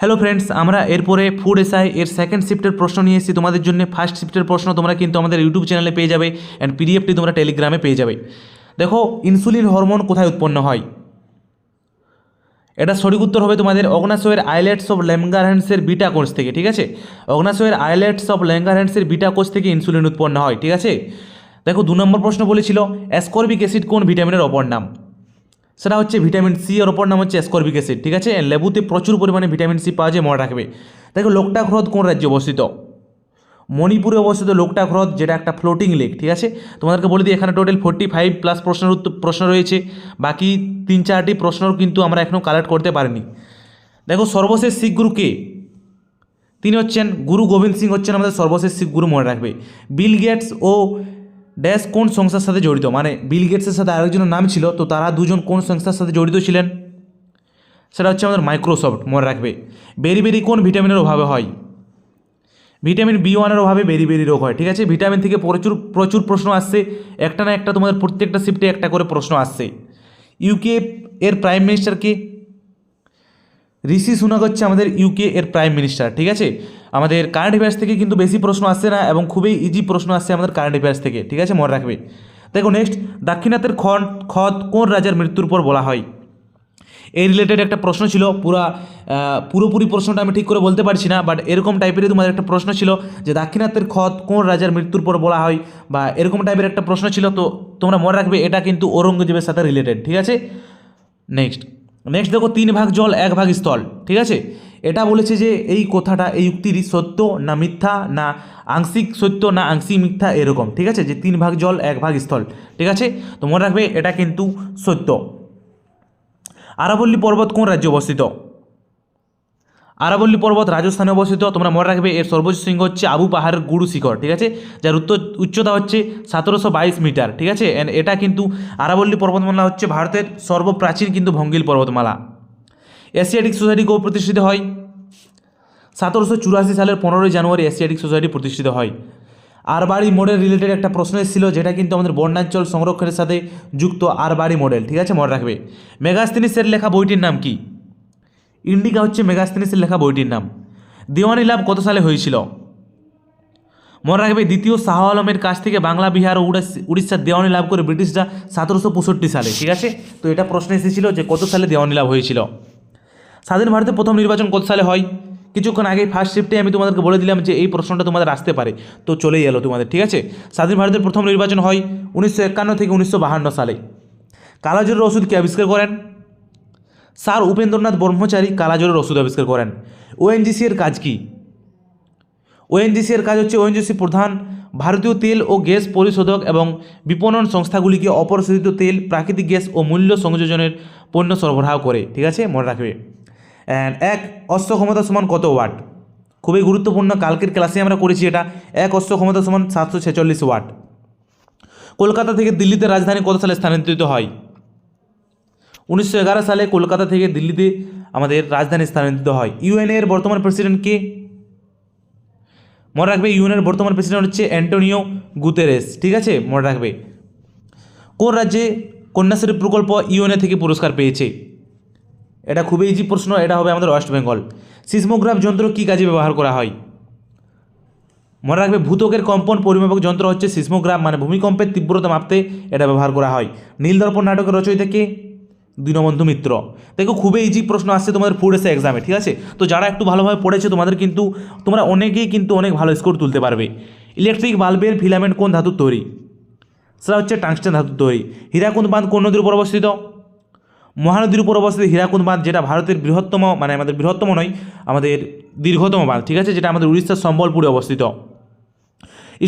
Hello friends আমরা এরপরে food SI এর সেকেন্ড শিফটের প্রশ্ন নিয়ে এসেছি। তোমাদের জন্য ফার্স্ট শিফটের প্রশ্ন তোমরা কিন্তু আমাদের ইউটিউব চ্যানেলে পেয়ে যাবে অ্যান্ড পিডিএফটি তোমরা টেলিগ্রামে পেয়ে যাবে। দেখো ইনসুলিন হরমোন কোথায় উৎপন্ন হয়? এটা সঠিক উত্তর হবে তোমাদের অগ্নাশয়ের আইলেটস অফ ল্যাঙ্গারহ্যান্ডসের বিটা কোষ থেকে, ঠিক আছে? অগ্নাশয়ের আইলেটস অফ ল্যাঙ্গারহ্যান্ডসের বিটা কোষ থেকে ইনসুলিন উৎপন্ন হয়, ঠিক আছে? দেখো, দু নম্বর প্রশ্ন বলেছিল অ্যাসকর্বিক অ্যাসিড কোন ভিটামিনের অপর নাম? সেটা হচ্ছে ভিটামিন সি এর অপর নাম হচ্ছে অ্যাসকর্বিক অ্যাসিড ঠিক আছে? লেবুতে প্রচুর পরিমাণে ভিটামিন সি পাওয়া যায়, মনে রাখবে। দেখো লোকটা হ্রদ কোন রাজ্যে অবস্থিত? মণিপুরে অবস্থিত লোকটাক হ্রদ যেটা একটা ফ্লোটিং লেক ঠিক আছে? তোমাদেরকে বলে দিই, এখানে টোটাল ফোর্টি ফাইভ প্লাস প্রশ্নের প্রশ্ন রয়েছে। বাকি তিন চারটি প্রশ্নর কিন্তু আমরা এখনও কালেক্ট করতে পারিনি। দেখো, সর্বশেষ শিখ গুরু কে? তিনি হচ্ছেন, গুরু গোবিন্দ সিং হচ্ছেন আমাদের সর্বশেষ শিখ গুরু, মনে রাখবে। বিল গেটস ও ড্যাশ কোন সংস্থার সাথে জড়িত? মানে বিল গেটসের সাথে আরেকজনের নাম ছিল, তো তারা দুজন কোন সংস্থার সাথে জড়িত ছিলেন? সেটা হচ্ছে আমাদের মাইক্রোসফট, মনে রাখবে। বেরি বেরি কোন ভিটামিনের অভাবে হয়? ভিটামিন বি ওয়ানের অভাবে বেরি বেরি রোগ হয়, ঠিক আছে? ভিটামিন থেকে প্রচুর প্রচুর প্রশ্ন আসছে। একটা না একটা তোমাদের প্রত্যেকটা শিফটে একটা করে প্রশ্ন আসছে। ইউকে এর প্রাইম মিনিস্টার কে? ঋষি সুনাক হচ্ছে আমাদের ইউকে এর প্রাইম মিনিস্টার ঠিক আছে? আমাদের কারেন্ট অ্যাফেয়ার্স থেকে কিন্তু বেশি প্রশ্ন আসছে না এবং খুবই ইজি প্রশ্ন আসছে আমাদের কারেন্ট অ্যাফেয়ার্স থেকে, ঠিক আছে? মনে রাখবে। দেখো নেক্সট দাক্ষিণাত্যের খন খত কোন রাজার মৃত্যুর পর বলা হয়? এই রিলেটেড একটা প্রশ্ন ছিল, পুরা পুরোপুরি প্রশ্নটা আমি ঠিক করে বলতে পারছি না বাট এরকম টাইপেরই তোমাদের একটা প্রশ্ন ছিল যে দাক্ষিণাত্যের খত কোন রাজার মৃত্যুর পর বলা হয়, বা এরকম টাইপের একটা প্রশ্ন ছিল, তো তোমরা মনে রাখবে এটা কিন্তু ঔরঙ্গজেবের সাথে রিলেটেড ঠিক আছে? নেক্সট নেক্সট দেখো তিন ভাগ জল, এক ভাগ স্থল, ঠিক আছে? এটা বলেছে যে এই কথাটা, এই উক্তিটি সত্য না মিথ্যা, না আংশিক সত্য, না আংশিক মিথ্যা, এরকম, ঠিক আছে? যে তিন ভাগ জল, এক ভাগ স্থল, ঠিক আছে? তো মনে রাখবে, এটা কিন্তু সত্য। আরাবল্লী পর্বত কোন রাজ্যে অবস্থিত? আরাবল্লী পর্বত রাজস্থানে অবস্থিত। তোমরা মনে রাখবে, এর সর্বোচ্চ শৃঙ্গ হচ্ছে আবু পাহাড়ের গুরু শিখর, ঠিক আছে? যার উত্তর, উচ্চতা হচ্ছে সতেরোশো বাইশ মিটার, ঠিক আছে? এটা কিন্তু আরাবল্লী পর্বতমালা হচ্ছে ভারতের সর্বপ্রাচীন কিন্তু ভঙ্গিল পর্বতমালা। এশিয়াটিক সোসাইটি কো প্রতিষ্ঠিত হয়? সতেরোশো চুরাশি সালের পনেরোই জানুয়ারি এশিয়াটিক সোসাইটি প্রতিষ্ঠিত হয়। আরবাড়ি মডেল রিলেটেড একটা প্রশ্ন এসেছিল, যেটা কিন্তু আমাদের বন্যাঞ্চল সংরক্ষণের সাথে যুক্ত আরবাড়ি মডেল ঠিক আছে? মনে রাখবে। মেগাস্তিনিসের লেখা বইটির নাম কি? ইন্ডিকা হচ্ছে মেগাস্তিনিসের লেখা বইটির নাম। দেওয়ানি লাভ কত সালে হয়েছিল? মনে রাখবে, দ্বিতীয় শাহ আলমের কাছ থেকে বাংলা, বিহার ও উড়িষ্যা- উড়িষ্যার দেওয়ানি লাভ করে ব্রিটিশরা সতেরোশো পঁয়ষট্টি সালে, ঠিক আছে? তো এটা প্রশ্ন এসেছিল যে কত সালে দেওয়ানি লাভ হয়েছিল? স্বাধীন ভারতের প্রথম নির্বাচন কত সালে হয়? কিছুক্ষণ আগে ফার্স্ট শিফটে আমি তোমাদেরকে বলে দিলাম যে এই প্রশ্নটা তোমাদের আসতে পারে। তো চলেই এলো তোমাদের, ঠিক আছে? স্বাধীন ভারতের প্রথম নির্বাচন হয় উনিশশো একান্ন থেকে উনিশশো বাহান্ন সালে। কালাজ্বরের ওষুধ কে আবিষ্কার করেন? স্যার উপেন্দ্রনাথ ব্রহ্মচারী কালাজ্বরের ওষুধ আবিষ্কার করেন। ওএনজিসি এর কাজ কি? ওএনজিসি এর কাজ হচ্ছে ওএনজিসি প্রধান ভারতীয় তেল ও গ্যাস পরিশোধক এবং বিপণন সংস্থাগুলিকে অপরিশোধিত তেল, প্রাকৃতিক গ্যাস ও মূল্য সংযোজনের পণ্য সরবরাহ করে, ঠিক আছে? মনে রাখবে। এক, অস্ত্র ক্ষমতা সমান কত ওয়াট? খুবই গুরুত্বপূর্ণ, কালকের ক্লাসে আমরা করেছি এটা। এক, অস্ত্র ক্ষমতা সমান সাতশো ছেচল্লিশ ওয়াট। কলকাতা থেকে দিল্লিতে রাজধানী কত সালে স্থানান্তরিত হয়? উনিশশো এগারো সালে কলকাতা থেকে দিল্লিতে আমাদের রাজধানী স্থানান্তরিত হয়। ইউএনএ এর বর্তমান প্রেসিডেন্ট কে? মনে রাখবে ইউএনের বর্তমান প্রেসিডেন্ট হচ্ছে অ্যান্টোনিও গুতেরেস। ঠিক আছে? মনে রাখবে। কোন রাজ্যে কন্যাশ্রী প্রকল্প ইউএনএ থেকে পুরস্কার পেয়েছে? এটা খুবই ইজি প্রশ্ন, এটা হবে আমাদের ওয়েস্ট বেঙ্গল সিসমোগ্রাফ যন্ত্র কী কাজে ব্যবহার করা হয়? মনে রাখবে ভূতকের কম্পন পরিমাপক যন্ত্র হচ্ছে সিসমোগ্রাফ মানে ভূমিকম্পের তীব্রতা মাপতে এটা ব্যবহার করা হয়। নীলদর্পণ নাটকের রচয়িতা কে? দীনবন্ধু মিত্র। দেখো, খুবই ইজি প্রশ্ন আসছে তোমাদের ফুড এসে এক্সামে ঠিক আছে? তো যারা একটু ভালোভাবে পড়েছে, তোমাদের কিন্তু, তোমরা অনেকেই কিন্তু অনেক ভালো স্কোর তুলতে পারবে। ইলেকট্রিক বাল্বের ফিলামেন্ট কোন ধাতুর তৈরি? সেটা হচ্ছে টাংস্টেন ধাতুর তৈরি। হীরাকুন্দ বাঁধ কোন নদীর উপর অবস্থিত? মহানদীর উপর অবস্থিত হীরাকুন্দ বাঁধ, যেটা ভারতের বৃহত্তম মানে আমাদের বৃহত্তম নয়, আমাদের দীর্ঘতম বাঁধ, ঠিক আছে? যেটা আমাদের উড়িষ্যার সম্বলপুরে অবস্থিত।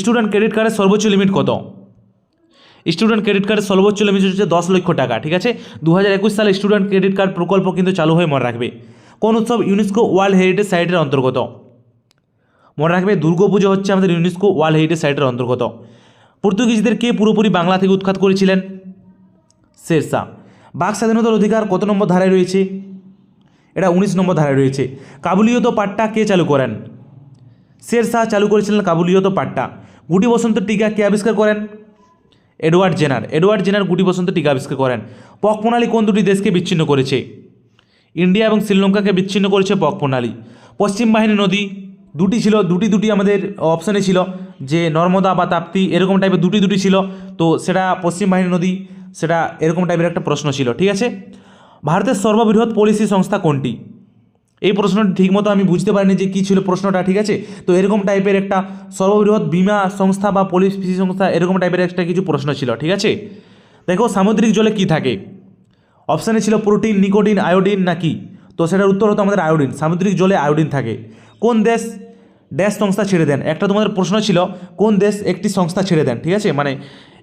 স্টুডেন্ট ক্রেডিট কার্ডের সর্বোচ্চ লিমিট কত? স্টুডেন্ট ক্রেডিট কার্ডের সর্বোচ্চ লিমিট হচ্ছে দশ লক্ষ টাকা, ঠিক আছে? দু হাজার একুশ সালে স্টুডেন্ট ক্রেডিট কার্ড প্রকল্প কিন্তু চালু হয়ে মনে রাখবে। কোন উৎসব ইউনেস্কো ওয়ার্ল্ড হেরিটেজ সাইটের অন্তর্গত? মনে রাখবে দুর্গাপুজো হচ্ছে আমাদের ইউনেস্কো ওয়ার্ল্ড হেরিটেজ সাইটের অন্তর্গত। পর্তুগিজদের কে পুরোপুরি বাংলা থেকে উৎখাত করেছিলেন? শেরশাহ। বাক স্বাধীনতার অধিকার কত নম্বর ধারায় রয়েছে? এটা উনিশ নম্বর ধারায় রয়েছে। কাবুলিয়ত পাট্টা কে চালু করেন? শের শাহ চালু করেছিলেন কাবুলিয়ত পাট্টা। গুটি বসন্ত টিকা কে আবিষ্কার করেন? Edward Jenner. এডওয়ার্ড জেনার গুটি বসন্ত টিকা আবিষ্কার করেন। পক প্রণালী কোন দুটি দেশকে বিচ্ছিন্ন করেছে? ইন্ডিয়া এবং শ্রীলঙ্কাকে বিচ্ছিন্ন করেছে বক প্রণালী। পশ্চিম বাহিনী নদী দুটি ছিল, দুটি দুটি আমাদের অপশানে ছিল যে নর্মদা বা তাপ্তি এরকম টাইপের দুটি দুটি ছিল। তো সেটা পশ্চিম বাহিনী নদী সেটা এরকম টাইপের একটা প্রশ্ন ছিল, ঠিক আছে? ভারতের সর্ববৃহৎ পলিসি সংস্থা কোনটি? এই প্রশ্নটি ঠিকমতো আমি বুঝতে পারিনি যে কী ছিল প্রশ্নটা, ঠিক আছে? তো এরকম টাইপের একটা সর্ববৃহৎ বিমা সংস্থা বা পলিসি সংস্থা, এরকম টাইপের একটা কিছু প্রশ্ন ছিল, ঠিক আছে? দেখো, সামুদ্রিক জলে কি থাকে? অপশানে ছিল প্রোটিন নিকোটিন আয়োডিন নাকি তো সেটার উত্তর হতো আমাদের আয়োডিন সামুদ্রিক জলে আয়োডিন থাকে। কোন দেশ ড্যাশ সংস্থা ছেড়ে দেন? একটা তোমাদের প্রশ্ন ছিল, কোন দেশ একটি সংস্থা ছেড়ে দেন, ঠিক আছে? মানে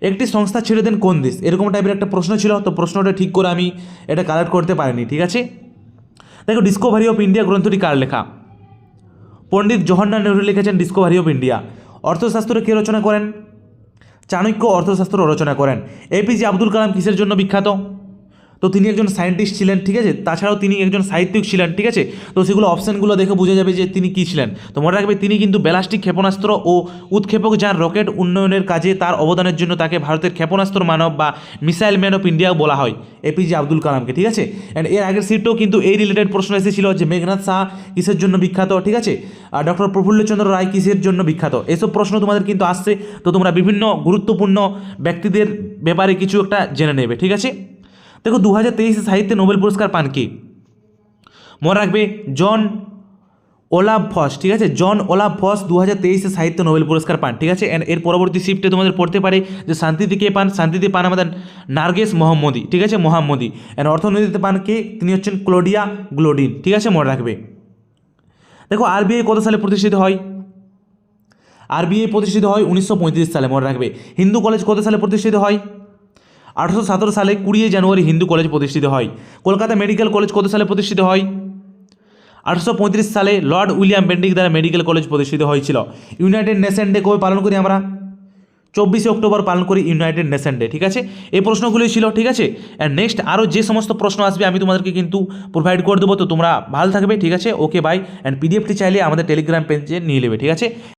একটি সংস্থা ছেড়ে দেন কোন দেশ? এরকম টাইপের একটা প্রশ্ন ছিল, তো প্রশ্নটা ঠিক করে আমি এটা কালেক্ট করতে পারিনি, ঠিক আছে? দেখো ডিসকভারি অফ ইন্ডিয়া গ্রন্থটি কার লেখা? পণ্ডিত জওহরলাল নেহরু লিখেছেন ডিসকভারি অফ ইন্ডিয়া অর্থশাস্ত্র কে রচনা করেন? চাণক্য অর্থশাস্ত্র রচনা করেন। এপিজে আব্দুল কালাম কিসের জন্য বিখ্যাত? তো তিনি একজন সায়েন্টিস্ট ছিলেন, ঠিক আছে? তাছাড়াও তিনি একজন সাহিত্যিক ছিলেন, ঠিক আছে? তো সেগুলো অপশানগুলো দেখে বোঝা যাবে যে তিনি কী ছিলেন। তো মনে রাখবে, তিনি কিন্তু ব্যালাস্টিক ক্ষেপণাস্ত্র ও উৎক্ষেপক যার রকেট উন্নয়নের কাজে তার অবদানের জন্য তাকে ভারতের ক্ষেপণাস্ত্র মানব বা মিসাইল ম্যান অফ ইন্ডিয়াও বলা হয় এপিজে আব্দুল কালামকে, ঠিক আছে? অ্যান্ড এর আগের সিটও কিন্তু এই রিলেটেড প্রশ্ন এসেছিল যে মেঘনাথ শাহ কিসের জন্য বিখ্যাত, ঠিক আছে? আর ডক্টর প্রফুল্লচন্দ্র রায় কিসের জন্য বিখ্যাত? এসব প্রশ্ন তোমাদের কিন্তু আসছে, তো তোমরা বিভিন্ন গুরুত্বপূর্ণ ব্যক্তিদের ব্যাপারে কিছু একটা জেনে নেবে, ঠিক আছে? দেখো দু হাজার তেইশে সাহিত্যে নোবেল পুরস্কার পান কে? মনে রাখবে, জন ওলাভ ফস ঠিক আছে? জন ওলাভ ফস দু হাজার তেইশে সাহিত্য নোবেল পুরস্কার পান, ঠিক আছে? অ্যান্ড এর পরবর্তী শিফটে তোমাদের পড়তে পারে যে শান্তিতে কে পান? শান্তিতে পান আমাদের নার্গেস মোহাম্মদী, ঠিক আছে? মোহাম্মদী। অ্যান্ড অর্থনীতিতে পান কে? তিনি হচ্ছেন ক্লোডিয়া গ্লোডিন, ঠিক আছে? মনে রাখবে। দেখো আরবিআই কত সালে প্রতিষ্ঠিত হয়? আরবিআই প্রতিষ্ঠিত হয় উনিশশো পঁয়ত্রিশ সালে, মনে রাখবে। হিন্দু কলেজ কত সালে প্রতিষ্ঠিত হয়? আঠারোশো সতেরো সালে কুড়ি জানুয়ারি হিন্দু কলেজ প্রতিষ্ঠিত হয়। কলকাতা মেডিকেল কলেজ কত সালে প্রতিষ্ঠিত হয়? আঠারোশো পঁয়ত্রিশ সালে লর্ড উইলিয়াম বেন্ডিক দ্বারা মেডিকেল কলেজ প্রতিষ্ঠিত হয়েছিল। ইউনাইটেড নেশন ডে কবে পালন করি আমরা? চব্বিশে অক্টোবর পালন করি ইউনাইটেড নেশন ডে, ঠিক আছে? এই প্রশ্নগুলোই ছিল, ঠিক আছে? অ্যান্ড নেক্সট আরও যে সমস্ত প্রশ্ন আসবে আমি তোমাদেরকে কিন্তু প্রোভাইড করে দেবো, তো তোমরা ভালো থাকবে, ঠিক আছে? ওকে বাই অ্যান্ড পিডিএফটি চাইলে আমাদের টেলিগ্রাম পেজে নিয়ে নেবে, ঠিক আছে?